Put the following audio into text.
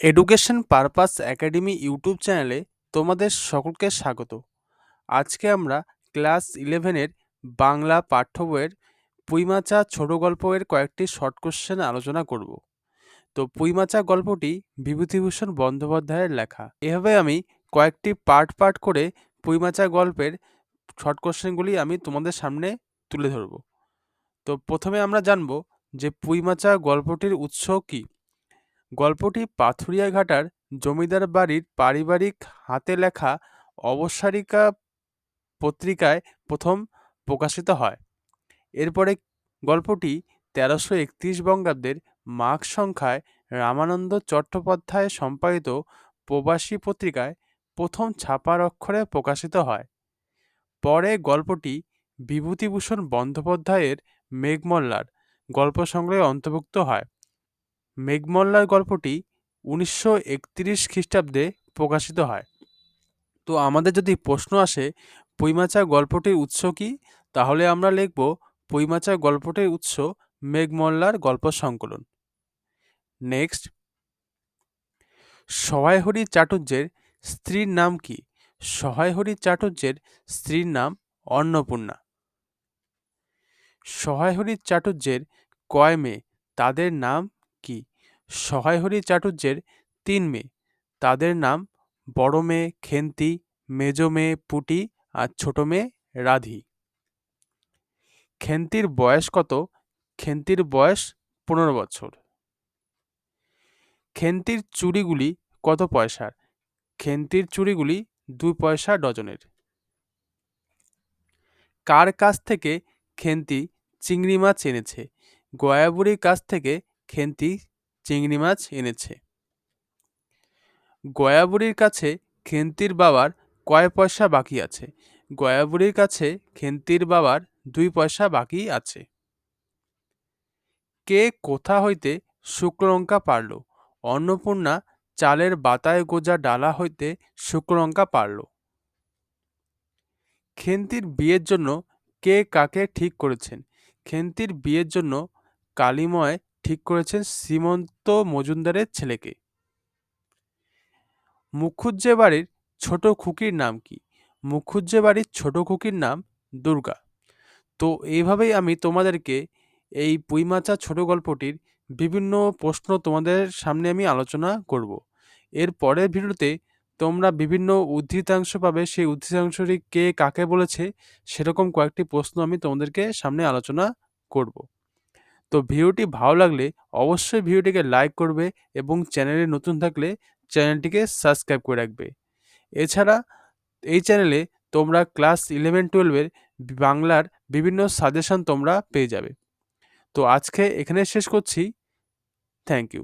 Education purpose academy YouTube চ্যানেলে তোমাদের সকলকে স্বাগত। আজকে আমরা ক্লাস ইলেভেনের বাংলা পাঠ্য বইয়ের পুইমাচা ছোট গল্পের কয়েকটি শর্ট কোশ্চেন আলোচনা করব। তো পুইমাচা গল্পটি বিভূতিভূষণ বন্দ্যোপাধ্যায়ের লেখা। এভাবে আমি কয়েকটি পার্ট পার্ট করে পুইমাচা গল্পের শর্ট কোশ্চেনগুলি আমি তোমাদের সামনে তুলে ধরব। তো প্রথমে আমরা জানব যে পুইমাচা গল্পটির উৎস কী। গল্পটি পাথুরিয়া ঘাটার জমিদার বাড়ির পারিবারিক হাতে লেখা অবসারিকা পত্রিকায় প্রথম প্রকাশিত হয়। এরপরে গল্পটি তেরোশো একত্রিশ বঙ্গাব্দের মাঘ সংখ্যায় রামানন্দ চট্টোপাধ্যায় সম্পাদিত প্রবাসী পত্রিকায় প্রথম ছাপার অক্ষরে প্রকাশিত হয়। পরে গল্পটি বিভূতিভূষণ বন্দ্যোপাধ্যায়ের মেঘমল্লার গল্প সংগ্রহে অন্তর্ভুক্ত হয়। মেঘমল্লার গল্পটি উনিশশো একত্রিশ খ্রিস্টাব্দে প্রকাশিত হয়। তো আমাদের যদি প্রশ্ন আসে পুইমাচা গল্পটির উৎস কী? তাহলে আমরা লিখব পুইমাচা গল্পটির উৎস মেঘমল্লার গল্প সংকলন। নেক্সট। সহায়হরি চাটুর্যের স্ত্রীর নাম কি? সহায়হরি চাটুর্যের স্ত্রীর নাম অন্নপূর্ণা। সহায়হরি চাটুর্যের কয় মেয়ে? তাদের নাম কি? সহায়হরি চাটুর্যের তিন মেয়ে। তাদের নাম বড় মেয়ে খেন্তি, মেজ মেয়ে পুটি আর ছোট মেয়ে রাধি। খেন্তির বয়স কত? খেন্তির বয়স পনেরো বছর। খেন্তির চুড়িগুলি কত পয়সার খেন্তির চুড়িগুলি দুই পয়সা ডজনের। কার কাছ থেকে খেন্তি চিংড়ি মাছ এনেছে? গয়াবুড়ির কাছ থেকে খেন্তি চিংড়ি মাছ এনেছে। গয়াবুড়ির কাছে খেন্তির বাবার কয় পয়সা বাকি আছে? গয়াবুড়ির কাছে খেন্তির বাবার দুই পয়সা বাকি আছে। কে কোথা হইতে শুক্ললঙ্কা পারল? অন্নপূর্ণা চালের বাতায় গোজা ডালা হইতে শুক্ললঙ্কা পারল। খেন্তির বিয়ের জন্য কে কাকে ঠিক করেছেন? খেন্তির বিয়ের জন্য কালিময় ঠিক করেছেন শ্রীমন্ত মজুমদারের ছেলেকে। মুখুজ্জে বাড়ির ছোট খুকির নাম কি? মুখুজ্জে বাড়ির ছোট খুকির নাম দুর্গা। তো এইভাবেই আমি তোমাদেরকে এই পুইমাচা ছোট গল্পটির বিভিন্ন প্রশ্ন তোমাদের সামনে আমি আলোচনা করব। এর পরের ভিডিওতে তোমরা বিভিন্ন উদ্ধৃতাংশ পাবে, সেই উদ্ধৃতাংশটি কে কাকে বলেছে সেরকম কয়েকটি প্রশ্ন আমি তোমাদেরকে সামনে আলোচনা করব। তো ভিডিওটি ভালো লাগলে অবশ্যই ভিডিওটিকে লাইক করবে এবং চ্যানেলে নতুন থাকলে চ্যানেলটিকে সাবস্ক্রাইব করে রাখবে। এছাড়া এই চ্যানেলে তোমরা ক্লাস ইলেভেন টুয়েলভের বাংলার বিভিন্ন সাজেশন তোমরা পেয়ে যাবে। তো আজকে এখানে শেষ করছি। Thank you.